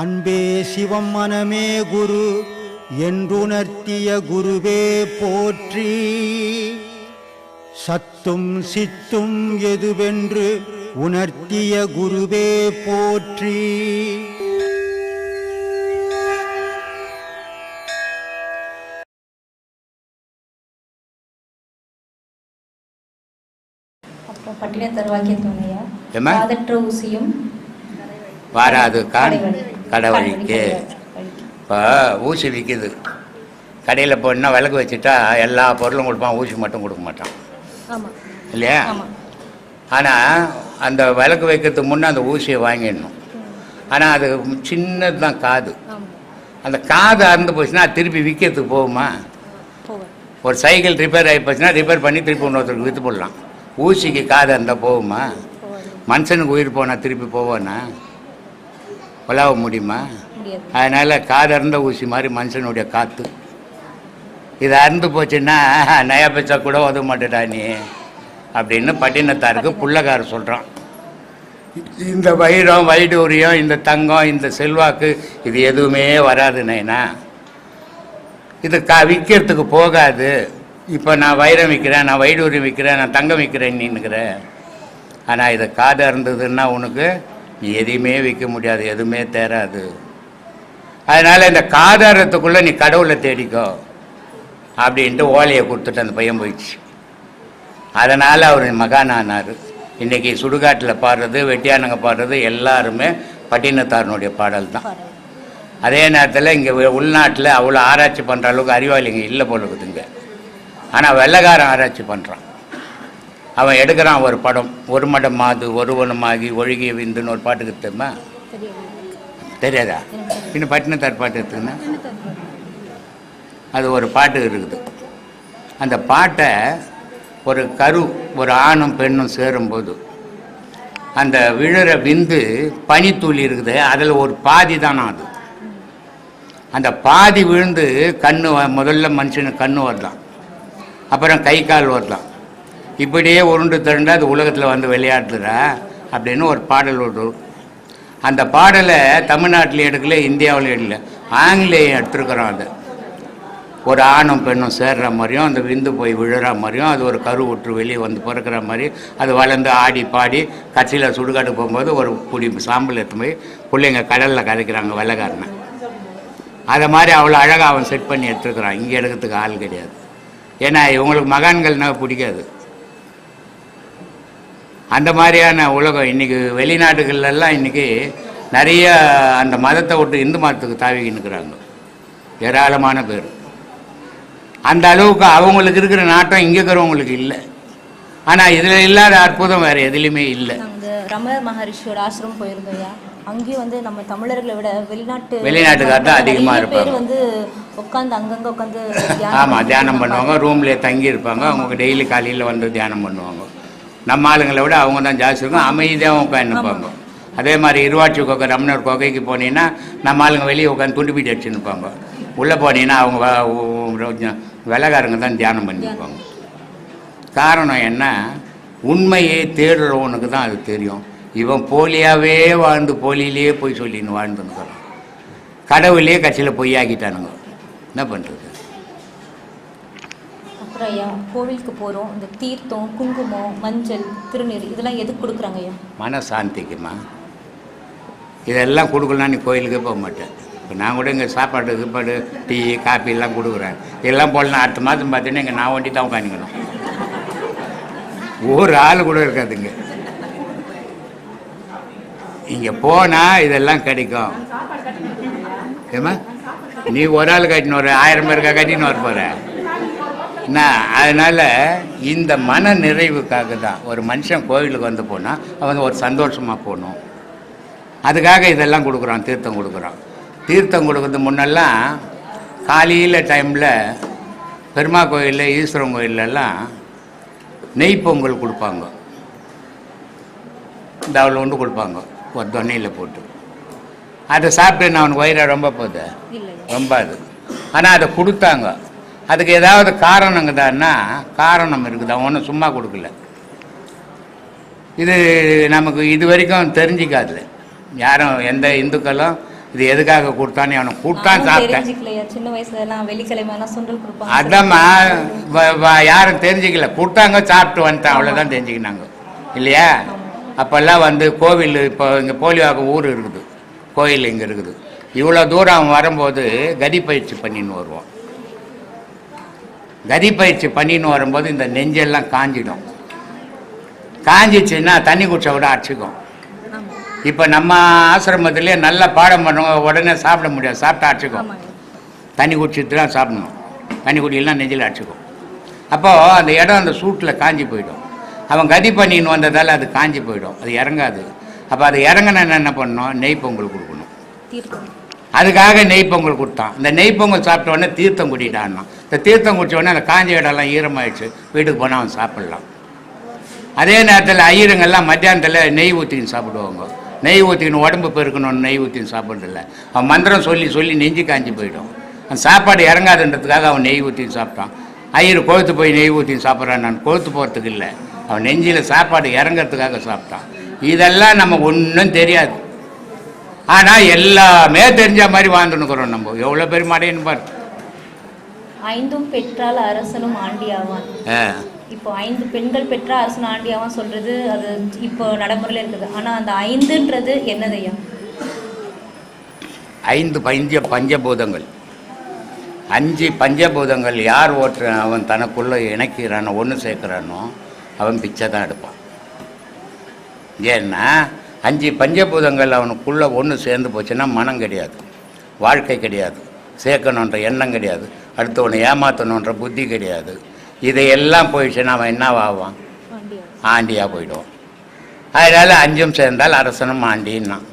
அன்பே சிவம் மனமே குரு என்றுணர்த்திய குருவே போற்றி. சத்தும் சித்தும் எதுவென்று உணர்த்திய குருவே போற்றி. அப்புறம் பட்டினத்தர் வாக்கியத்தோனையா ஏம்மா? காதற்ற ஊசியும் வாராது கான் கடவழிக்கு வழிக்கு. இப்போ ஊசி விற்கிது கடையில் போனால் விளக்கு வச்சுட்டா எல்லா பொருளும் கொடுப்பான் ஊசி மட்டும் கொடுக்க மாட்டான். இல்லையா? ஆனால் அந்த விளக்கு வைக்கிறதுக்கு முன்னே அந்த ஊசியை வாங்கிடணும். ஆனால் அது சின்னது தான் காது அந்த காது அறுந்து போச்சுன்னா திருப்பி விற்கிறதுக்கு போகுமா? ஒரு சைக்கிள் ரிப்பேர் ஆகி போச்சுன்னா ரிப்பேர் பண்ணி திருப்பி இன்னொருத்தருக்கு விற்று போடலாம். ஊசிக்கு காது இருந்தால் போகுமா? மனுஷனுக்கு உயிர் போனால் திருப்பி போவானா உலாவ முடியுமா? அதனால் காது அறந்த ஊசி மாதிரி மனுஷனுடைய காற்று இது அறுந்து போச்சுன்னா நயா பச்சா கூட உதவ மாட்டேடா நீ. அப்படின்னு பட்டினத்தாருக்கு புள்ளக்காரர் சொல்கிறான் இந்த வைரம் வைடூரியம் இந்த தங்கம் இந்த செல்வாக்கு இது எதுவுமே வராது நைனா. இது க விற்கிறதுக்கு போகாது. இப்போ நான் வைரம் விற்கிறேன் நான் வைடூரியம் விற்கிறேன் நான் தங்கம் விற்கிறேன் நீனுக்கிறேன் ஆனால் இதை காது அறுந்ததுன்னா உனக்கு எதையுமே விற்க முடியாது எதுவுமே தேராது. அதனால் இந்த காதாரத்துக்குள்ளே நீ கடவுளை தேடிக்கோ அப்படின்ட்டு ஓலையை கொடுத்துட்டு அந்த பையன் போயிடுச்சு. அதனால் அவர் மகானானார். இன்றைக்கி சுடுகாட்டில் பாடுறது வெட்டியானங்க பாடுறது எல்லாருமே பட்டினத்தாரனுடைய பாடல் தான். அதே நேரத்தில் இங்கே உள்நாட்டில் அவ்வளோ ஆராய்ச்சி பண்ணுற அளவுக்கு அறிவாளிங்க இல்லை போல இருக்குதுங்க. ஆனால் வெள்ளைக்காரன் ஆராய்ச்சி பண்ணுறான் அவன் எடுக்கிறான் ஒரு படம். ஒரு மடம் மாது ஒருவனமாகி ஒழுகிய விந்துன்னு ஒரு பாட்டுக்கு தெரியுமா? தெரியாதா? இன்னும் பட்டினத்தார் தற்பாட்டு எடுத்துக்கினா அது ஒரு பாட்டு இருக்குது. அந்த பாட்டை ஒரு கரு ஒரு ஆணும் பெண்ணும் சேரும்போது அந்த விழுற விந்து பனித்துளி இருக்குது. அதில் ஒரு பாதி தானா அது. அந்த பாதி விழுந்து கண்ணு முதல்ல மனுஷனுக்கு கண்ணு வரலாம். அப்புறம் கை கால் வரலாம். இப்படியே உருண்டு திரண்டு அது உலகத்தில் வந்து விளையாடுறா அப்படின்னு ஒரு பாடல் ஒரு அந்த பாடலை தமிழ்நாட்டில் எடுக்கல இந்தியாவில் எடுக்கல. ஆங்கிலேயம் எடுத்துருக்குறோம் அது. ஒரு ஆணும் பெண்ணும் சேர்ற மாதிரியும் அந்த விந்து போய் விழுற மாதிரியும் அது ஒரு கரு விட்டு வெளியே வந்து பிறக்கிற மாதிரி அது வளர்ந்து ஆடி பாடி கட்சியில் சுடுகாடு போகும்போது ஒரு புடி சாம்பல் எடுத்து போய் பிள்ளைங்க கடலில் கதைக்கிறாங்க வெள்ளைக்காரனை. அதை மாதிரி அவ்வளோ அழகாக அவன் செட் பண்ணி எடுத்துருக்குறான். இங்கே எடுக்கிறதுக்கு ஆள் கிடையாது. ஏன்னா இவங்களுக்கு மகான்கள்னா பிடிக்காது. அந்த மாதிரியான உலகம் இன்றைக்கி வெளிநாடுகள்லாம் இன்றைக்கி நிறைய அந்த மதத்தை விட்டு இந்து மதத்துக்கு தாவிக்கின்னுக்குறாங்க ஏராளமான பேர். அந்த அளவுக்கு அவங்களுக்கு இருக்கிற நாட்டம் இங்கே இருக்கிறவங்களுக்கு இல்லை. ஆனால் இதில் இல்லாத அற்புதம் வேறு எதுலேயுமே இல்லை. ரமணர் மகரிஷியோட ஆசிரமம் போயிருந்தோம்யா அங்கேயும் வந்து நம்ம தமிழர்களை விட வெளிநாட்டு வெளிநாட்டுக்கார் தான் அதிகமா நிறைய இருப்பாங்க. வந்து உட்காந்து அங்கங்க உட்காந்து ஆமாம் தியானம் பண்ணுவாங்க. ரூம்லேயே தங்கி இருப்பாங்க அவங்க டெய்லி காலையில் வந்து தியானம் பண்ணுவாங்க. நம்ம ஆளுங்களை விட அவங்க தான் ஜாஸ்தி இருக்கும். அமைதியாக உட்காந்துப்பாங்க அதே மாதிரி இருவாட்சி கோக்கை ரமணர் கோகைக்கு போனீங்கன்னா நம்ம ஆளுங்க வெளியே உட்காந்து துண்டு பீட்டு அடிச்சுன்னு இருப்பாங்க. உள்ளே போனீங்கன்னா அவங்க வ- உ- உ- வெள்ளைக்காரங்க தான் தியானம் பண்ணியிருப்பாங்க. காரணம் என்ன? உண்மையை தேடுறவனுக்கு தான் அது தெரியும். இவன் போலியாவே வாழ்ந்து போலியிலேயே போய் சொல்லின்னு வாழ்ந்துன்னுக்குறான் கடவுளையே கட்சியில் பொய்யாக்கிட்டானுங்க. என்ன பண்ணுறது அப்புறம் கோவிலுக்கு போகிறோம் இந்த தீர்த்தம் குங்குமம் மஞ்சள் திருநீர் இதெல்லாம் எதுக்கு கொடுக்குறாங்க ஐயா? மனசாந்திக்குமா? இதெல்லாம் கொடுக்கலாம் நீ கோயிலுக்கே போக மாட்டேன். இப்போ நான் கூட இங்கே சாப்பாடு கீப்பாடு டீ காப்பி எல்லாம் கொடுக்குறேன். இதெல்லாம் போடலாம் அடுத்த மாதம் பார்த்தீங்கன்னா இங்கே நான் வண்டி தான் உட்காந்துக்கணும். ஒரு ஆள் கூட இருக்காதுங்க. இங்கே போனால் இதெல்லாம் கிடைக்கும். ஏமா நீ ஒரு ஆள் கட்டினு ஒரு ஆயிரம் பேருக்கா கட்டின்னு வர போகிற என்ன அதனால் இந்த மன நிறைவுக்காக தான் ஒரு மனுஷன் கோவிலுக்கு வந்து போனால் அவன் ஒரு சந்தோஷமாக போகணும். அதுக்காக இதெல்லாம் கொடுக்குறான் தீர்த்தம் கொடுக்குறான். தீர்த்தம் கொடுக்கறது முன்னெல்லாம் காலையில் டைமில் பெருமா கோயிலில் ஈஸ்வரன் கோயிலெல்லாம் நெய் பொங்கல் கொடுப்பாங்க. இந்த அவ்வளோ ஒன்று கொடுப்பாங்க ஒரு தொன்னையில் போட்டு. அதை சாப்பிட்டு நான் அவனுக்கு வயிறு ரொம்ப போகுது ரொம்ப அது. ஆனால் அதை கொடுத்தாங்க. அதுக்கு ஏதாவது காரணங்குதான்னா காரணம் இருக்குது? அவன் ஒன்றும் சும்மா கொடுக்கல. இது நமக்கு இது வரைக்கும் தெரிஞ்சிக்காது யாரும் எந்த இந்துக்களும் இது எதுக்காக கொடுத்தான்னு அவனுக்கு கொடுத்தான் சாப்பிட்டேன். சின்ன வயசுல எல்லாம் வெள்ளிக்கிழமை எல்லாம் சுண்டல் கொடுப்பாங்க. அதாம்மா யாரும் தெரிஞ்சுக்கல. கொடுத்தாங்க சாப்பிட்டு வந்துட்டேன். அவ்வளோதான் தெரிஞ்சுக்கினாங்க. இல்லையா? அப்போல்லாம் வந்து கோவில் இப்போ இங்கே போலியோக்கு ஊர் இருக்குது. கோயில் இங்கே இருக்குது. இவ்வளோ தூரம் அவன் வரும்போது கதி பயிற்சி பண்ணின்னு வருவான். கதி பயிற்சி பண்ணின்னு வரும்போது இந்த நெஞ்செல்லாம் காஞ்சிடும். காஞ்சிச்சுன்னா தண்ணி குடிச்ச விட அடிச்சுக்கும். இப்போ நம்ம ஆசிரமத்திலே நல்லா பாடம் பண்ணுவோம் உடனே சாப்பிட முடியாது. சாப்பிட்டா அடிச்சுக்கும். தண்ணி குடிச்சிட்டு தான் சாப்பிடணும். தண்ணி குடிக்கலாம் நெஞ்சில் அடிச்சுக்கும். அப்போது அந்த இடம் அந்த சூட்டில் காஞ்சி போயிடும். அவன் கதி பண்ணின்னு வந்ததால் அது காஞ்சி போயிடும். அது இறங்காது. அப்போ அது இறங்கின என்ன பண்ணணும்? நெய் பொங்கல் கொடுக்கணும். அதுக்காக நெய் பொங்கல் கொடுத்தான். இந்த நெய் பொங்கல் சாப்பிட்ட உடனே தீர்த்தம் குடிட்டான்னா. இந்த தீர்த்தம் குடித்த உடனே அந்த காஞ்ச இடம்லாம் ஈரமாயிடுச்சு. வீட்டுக்கு போனால் அவன் சாப்பிட்லாம். அதே நேரத்தில் ஐயருங்கெல்லாம் மத்தியானத்தில் நெய் ஊற்றின்னு சாப்பிடுவாங்க. நெய் ஊற்றிக்கின்னு உடம்பு பெருக்கணும்னு நெய் ஊற்றின்னு சாப்பிட்றதில்ல. அவன் மந்திரம் சொல்லி சொல்லி நெஞ்சு காஞ்சி போயிடும். அந்த சாப்பாடு இறங்காதுன்றதுக்காக அவன் நெய் ஊற்றின்னு சாப்பிட்டான். ஐயர் கொழுத்து போய் நெய் ஊற்றின்னு சாப்பிட்றான் நான் கொழுத்து போகிறதுக்கு இல்லை. அவன் நெஞ்சில் சாப்பாடு இறங்கிறதுக்காக சாப்பிட்டான். இதெல்லாம் நமக்கு ஒன்றும் தெரியாது. ஆனால் எல்லாமே தெரிஞ்ச மாதிரி வாழ்ந்துன்னுக்குறோம் நம்ம. எவ்வளோ பெரிய மாடேன்னு பாரு. ஐந்தும் பெற்றால் அரசனும் ஆண்டியாவான். இப்போ ஐந்து பெண்கள் பெற்ற அரசன் ஆண்டியாவான் சொல்றது அது இப்போ நடைமுறையில் இருக்குது. ஆனா அந்த ஐந்துன்றது என்னதையா ஐந்து பஞ்ச பஞ்சபூதங்கள். அஞ்சு பஞ்சபூதங்கள் யார் ஓட்டுற அவன் தனக்குள்ளே இணைக்கிறானோ ஒன்று சேர்க்குறானோ அவன் பிச்சை தான் எடுப்பான். ஏன்னா அஞ்சு பஞ்சபூதங்கள் அவனுக்குள்ளே ஒன்று சேர்ந்து போச்சுன்னா மனம் கிடையாது. வாழ்க்கை கிடையாது. சேர்க்கணுன்ற எண்ணம் கிடையாது. அடுத்தவனை ஏமாற்றணுன்ற புத்தி கிடையாது. இதையெல்லாம் போயிடுச்சுன்னா அவன் என்னவாவான் ஆண்டியாக போயிடுவான். அதனால் அஞ்சும் சேர்ந்தால் அரசனும் ஆண்டின்னான்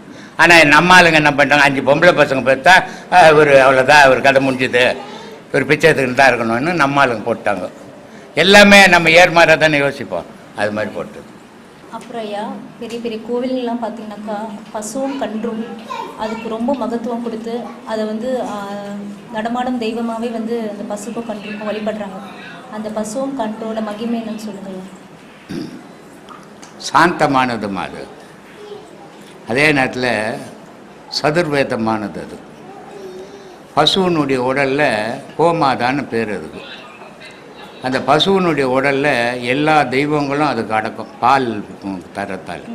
ஆனால் நம்ம ஆளுங்க என்ன பண்ணிட்டாங்க அஞ்சு பொம்பளை பசங்க பார்த்தா இவர் அவ்வளோதான் இவர் கதை முடிஞ்சுது. இவர் பிச்சை எடுத்துக்கிட்டு தான் இருக்கணும்னு நம்ம ஆளுங்க போட்டாங்க. எல்லாமே நம்ம ஏர்மாராக தானே யோசிப்போம். அது மாதிரி போட்டது. அப்புறம் ஐயா பெரிய பெரிய கோவில்கள்லாம் பார்த்தீங்கன்னாக்கா பசுவும் கன்றும் அதுக்கு ரொம்ப மகத்துவம் கொடுத்து அதை வந்து நடமாடும் தெய்வமாகவே வந்து அந்த பசுக்கும் கன்றுக்கும் வழிபடுறாங்க. அந்த பசுவும் கன்றோட மகிமை என்னன்னு சாந்தமானது ஐயா. சாந்தமானதும் அது அதே நேரத்தில் சதுர்வேதமானது அது. பசுவினுடைய உடலில் கோமாதான்னு பேர் அதுக்கு. அந்த பசுவினுடைய உடலில் எல்லா தெய்வங்களும் அதுக்கு அடக்கும். பால் தரத்தால்.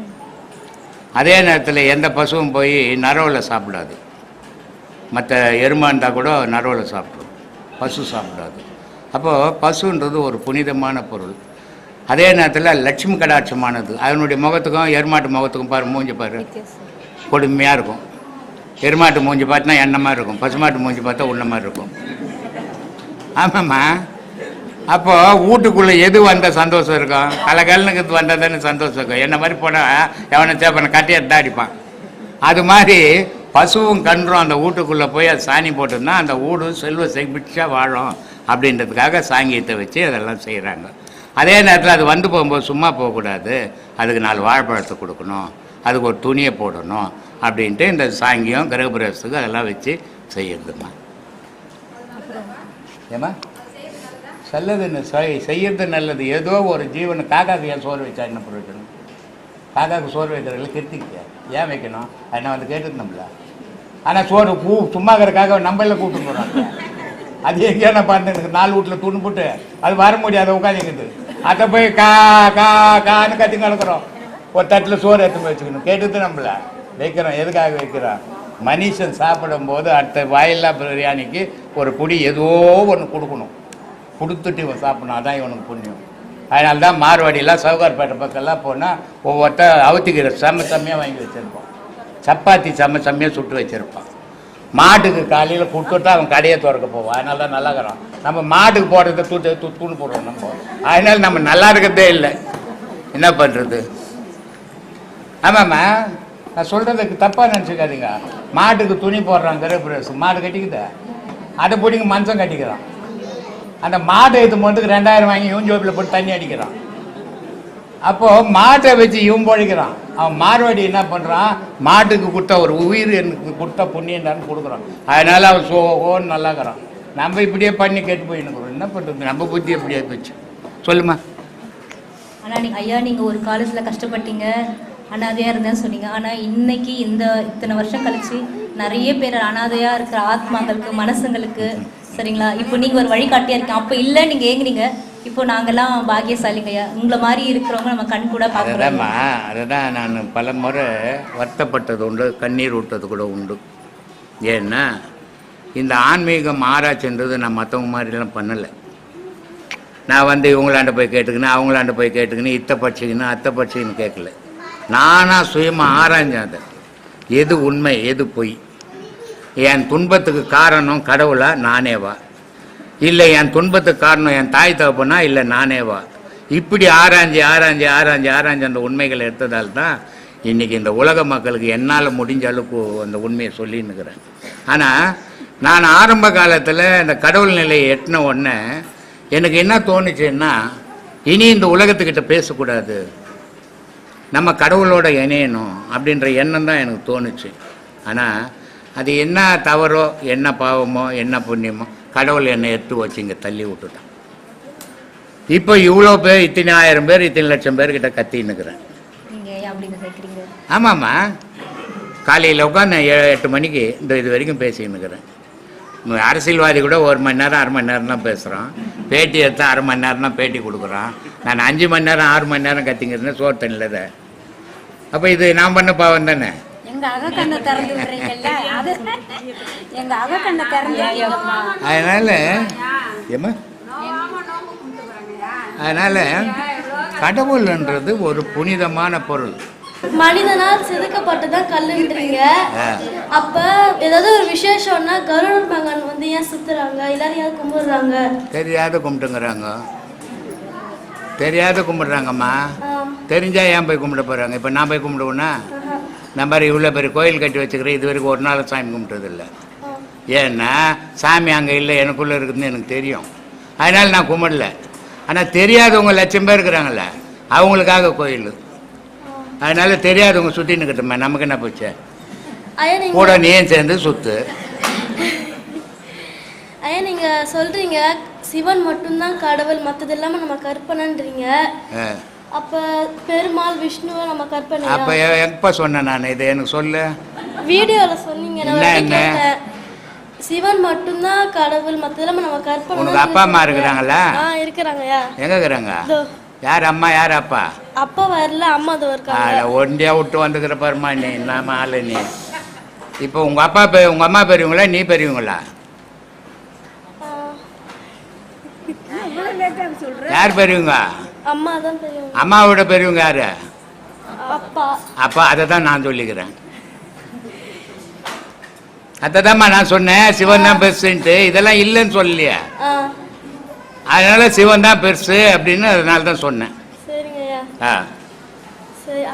அதே நேரத்தில் எந்த பசுவும் போய் நரவில் சாப்பிடாது. மற்ற எருமா இருந்தால் கூட நரவில் சாப்பிடும். பசு சாப்பிடாது. அப்போது பசுன்றது ஒரு புனிதமான பொருள். அதே நேரத்தில் லட்சுமி கடாட்சமானது. அதனுடைய முகத்துக்கும் எருமாட்டு முகத்துக்கும் பாரு மூஞ்சி பாரு. கொடுமையாக இருக்கும். எருமாட்டு மூஞ்சி பார்த்தினா எண்ணமாக இருக்கும். பசுமாட்டு மூஞ்சி பார்த்தா உள்ள மாதிரி இருக்கும். ஆமாம்மா. அப்போ வீட்டுக்குள்ளே எது வந்த சந்தோஷம் இருக்கும்? கலகலனுக்கு வந்தால் தானே சந்தோஷம் இருக்கும். என்ன மாதிரி போனால் எவனை சேப்பனை கட்டி எடுத்து அடிப்பான். அது மாதிரி பசுவும் கன்றும் அந்த வீட்டுக்குள்ளே போய் அது சாணி போட்டுருந்தா அந்த வீடு செல்வ செழிப்பிச்சா வாழும் அப்படின்றதுக்காக சாங்கியத்தை வச்சு அதெல்லாம் செய்கிறாங்க அதே நேரத்தில் அது வந்து போகும்போது சும்மா போகக்கூடாது. அதுக்கு நாலு வாழைப்பழத்தை கொடுக்கணும். அதுக்கு ஒரு துணியை போடணும் அப்படின்ட்டு இந்த சாங்கியம் கிரகபிரவேசத்துக்கு அதெல்லாம் வச்சு செய்யறதுமா ஏமா நல்லதுன்னு செய் செய்யறது நல்லது. ஏதோ ஒரு ஜீவனை காக்காக்கு ஏன் சோறு வச்சா என்ன பிரயோஜனம்? காக்காக்கு சோறு வைக்கிறதுல கிருத்திக்க ஏன் வைக்கணும்? என்ன வந்து கேட்டது நம்மள ஆனால் சோறு பூ சும்மா இருக்கிறக்காக நம்மள கூப்பிட்டு போகிறாங்க அது எங்கேயோ நான் பார்த்தேன். நாலு வீட்டில் துணி போட்டு அது வர முடியாது உட்காந்துக்குது. அதை போய் கா கா கான்னு கத்தி கலக்குறோம் ஒரு தட்டில் சோறு எடுத்து போய் வச்சுக்கணும். கேட்டுது நம்மள. வைக்கிறோம். எதுக்காக வைக்கிறோம்? மனுஷன் சாப்பிடும்போது அடுத்த வாயில்லா பிரியாணிக்கு ஒரு குடி ஏதோ ஒன்று கொடுக்கணும். கொடுத்துட்டு இவன் சாப்பிடணும். அதான் இவனுக்கு புண்ணியம். அதனால தான் மார்வாடியெல்லாம் சவுகார்பேட்டை பக்கம்லாம் போனால் ஒவ்வொருத்தர் அவுத்திக்கிற செம்ம செம்மையாக வாங்கி வச்சுருப்பான். சப்பாத்தி செம்ம செம்மையாக சுட்டு வச்சுருப்பான். மாட்டுக்கு காலையில் கொடுத்துட்டா அவன் கடையை திறக்க போவான். அதனால தான் நல்லா இருக்கிறான் நம்ம மாட்டுக்கு போடுறத தூட்டு தூத்துன்னு போடுறோம் நம்ம. அதனால நம்ம நல்லா இருக்கிறதே இல்லை. என்ன பண்ணுறது ஆமாம்மா நான் சொல்கிறதுக்கு தப்பாக நினச்சிக்காதீங்க. மாட்டுக்கு துணி போடுறான் கருப்பிரஸ் மாடு கட்டிக்குதா? அதை பிடிங்க மனுஷன் கட்டிக்கிறான். அந்த மாட்டை இது மட்டும் ரெண்டாயிரம் வாங்கி இவன் ஜோப்பில் போட்டு தண்ணி அடிக்கிறான். அப்போது மாட்டை வச்சு இவன் பொழைக்கிறான். அவன் மார்வாடி என்ன பண்ணுறான் மாட்டுக்கு கொடுத்த ஒரு உயிர் எனக்கு கொடுத்த புண்ணியண்டான்னு கொடுக்குறான். அதனால் அவன் சோகோன்னு நல்லாக்கிறான். நம்ம இப்படியே பண்ணி கேட்டு போயின்னுக்குறோம் என்ன பண்ணுறது நம்ம புத்தி எப்படியே போச்சு? சொல்லுமா ஆனால் நீங்கள் ஐயா நீங்கள் ஒரு காலேஜில் கஷ்டப்பட்டீங்க. அனாதையாக இருந்தேன்னு சொன்னீங்க. ஆனால் இன்னைக்கு இந்த இத்தனை வருஷம் கழிச்சு நிறைய பேர் அனாதையாக இருக்கிற ஆத்மாக்களுக்கு மனசுங்களுக்கு சரிங்களா? இப்போ நீங்க ஒரு வழிகாட்டியா இருக்கீங்க. அப்போ இல்லை நீங்க ஏங்குறீங்க இப்போ நாங்கெல்லாம் பாக்கியசாலிங்கய்யா உங்களை மாதிரி இருக்கிறவங்க நம்ம கண் கூட பார்க்குறோம் அதுதான்மா அதுதான் நான் பல முறை வருத்தப்பட்டது உண்டு கண்ணீர் விட்டது கூட உண்டு. ஏன்னா இந்த ஆன்மீகம் ஆராய்ச்சின்றது நான் மற்றவங்க மாதிரிலாம் பண்ணலை. நான் வந்து இவங்களாண்ட போய் கேட்டுக்கினேன் அவங்களாண்ட போய் கேட்டுக்கினு இத்தை படிச்சுக்கின்னு அத்தை படிச்சுக்கின்னு கேட்கல. நானாக சுயமாக ஆராய்ஞ்சேன் அதை. எது உண்மை எது பொய்? என் துன்பத்துக்கு காரணம் கடவுளா? நானேவா இல்லை என் துன்பத்துக்கு காரணம் என் தாய் தகப்பனா? இல்லை நானேவா இப்படி ஆராய்ஞ்சு ஆராய்ஞ்சு ஆராய்ஞ்சு ஆராய்ஞ்சு அந்த உண்மைகளை எடுத்ததால் தான் இன்றைக்கி இந்த உலக மக்களுக்கு என்னால் முடிஞ்ச அளவுக்கு அந்த உண்மையை சொல்லின்னுக்கிறேன். ஆனால் நான் ஆரம்ப காலத்தில் இந்த கடவுள் நிலையை எட்டின உடனே எனக்கு என்ன தோணுச்சுன்னா இனி இந்த உலகத்துக்கிட்ட பேசக்கூடாது. நம்ம கடவுளோட இணையணும் அப்படின்ற எண்ணம் தான் எனக்கு தோணுச்சு. ஆனால் அது என்ன தவறோ என்ன பாவமோ என்ன புண்ணியமோ கடவுள் என்னை எடுத்து வச்சு இங்கே தள்ளி விட்டுட்டான். இப்போ இவ்வளோ பேர் இத்தனை ஆயிரம் பேர் இத்தனை லட்சம் பேர்கிட்ட கத்தின்னுக்கிறேன் ஆமாம்மா. காலையில் உட்காந்து ஏழு எட்டு மணிக்கு இந்த இது வரைக்கும் பேசின்னுக்கிறேன் அரசியல்வாதி கூட ஒரு மணி நேரம் அரை மணி நேரம் தான் பேசுகிறான் பேட்டி எடுத்தா அரை மணி நேரம் தான் பேட்டி கொடுக்குறான். நான் அஞ்சு மணி நேரம் ஆறு மணி நேரம் கத்திங்கிறேன் சோறு தண்ணியில் அப்போ இது நான் பண்ண பாவம் தானே? எங்க அகக்கண்ணை திறந்து விடுறீங்கல்ல? அது எங்க அகக்கண்ணை திறந்து. அதனால் அதனால் கடவுள்ன்றது ஒரு புனிதமான பொருள். மனிதனால் செதுக்கப்பட்டுதான் கல்லுன்றீங்க ஆ. அப்ப ஏதாவது ஒரு விசேஷம்னா கருடன் மகன் வந்து ஏன் சுத்துறாங்க? எல்லாரும் ஏன் கும்பிடுறாங்க. தெரியாத கும்பிட்டுங்கிறாங்க. தெரியாத கும்பிடுறாங்கம்மா. தெரிஞ்சா ஏன் போய் கும்பிட போகிறாங்க இப்போ நான் போய் கும்பிடுவேன்னா நான் மாதிரி இவ்வளோ பெரிய கோயில் கட்டி வச்சுக்கிறேன் இது வரைக்கும் ஒரு நாள் சாமி கும்பிட்டதில்ல. ஏன்னா சாமி அங்கே இல்லை எனக்குள்ளே இருக்குதுன்னு எனக்கு தெரியும். அதனால் நான் கும்பிடல. ஆனால் தெரியாதவங்க லட்சம் பேர் இருக்கிறாங்கல்ல அவங்களுக்காக கோயில். அதனால தெரியாதவங்க சுற்றி நிற்கட்டுமே நமக்கு என்ன போச்சு? கூட நீயும் சேர்ந்து சுத்து? ஐயா நீங்க சொல்றீங்க சிவன் மட்டும்தான் கடவுள் மத்தது எல்லாமே நம்ம கற்பனைன்றீங்க. அப்ப பெருமாள் விஷ்ணுவை நம்ம கற்பனை அப்போ எப்போ சொன்னேன் நான் இதை? எனக்கு சொல்லு. வீடியோல சொன்னீங்க நான் என்ன, என்ன? சிவன் மட்டும்தான் கடவுள் மத்ததெல்லாம் நம்ம கற்பனை உனக்கு அப்பா அம்மா இருக்கிறாங்களா ஆ இருக்கிறாங்கய்யா எங்கே இருக்கிறாங்க? யார் அம்மா யார் அப்பா? அப்பா வரல அம்மா அதோ இருக்காங்க. ஒண்டியா விட்டு வந்துக்கிற பாருமா நீ இல்லாம ஆளு நீ. இப்போ உங்க அப்பா பெ உங்க அம்மா பெரியவங்களா நீ பெரியவங்களா? யார் பெரியவங்க? அம்மா தான் தெரியும் அம்மாவோட பெரியவங்க யாரு? அப்பா. அப்பா அதை தான் நான் சொல்லிக்கிறேன். அதை நான் சொன்னேன் சிவன் தான் பெருசுன்ட்டு இதெல்லாம் இல்லைன்னு சொல்லலையே. அதனால சிவன் தான் பெருசு அப்படின்னு அதனால தான் சொன்னேன். சரிங்க ஐயா ஆ. சரி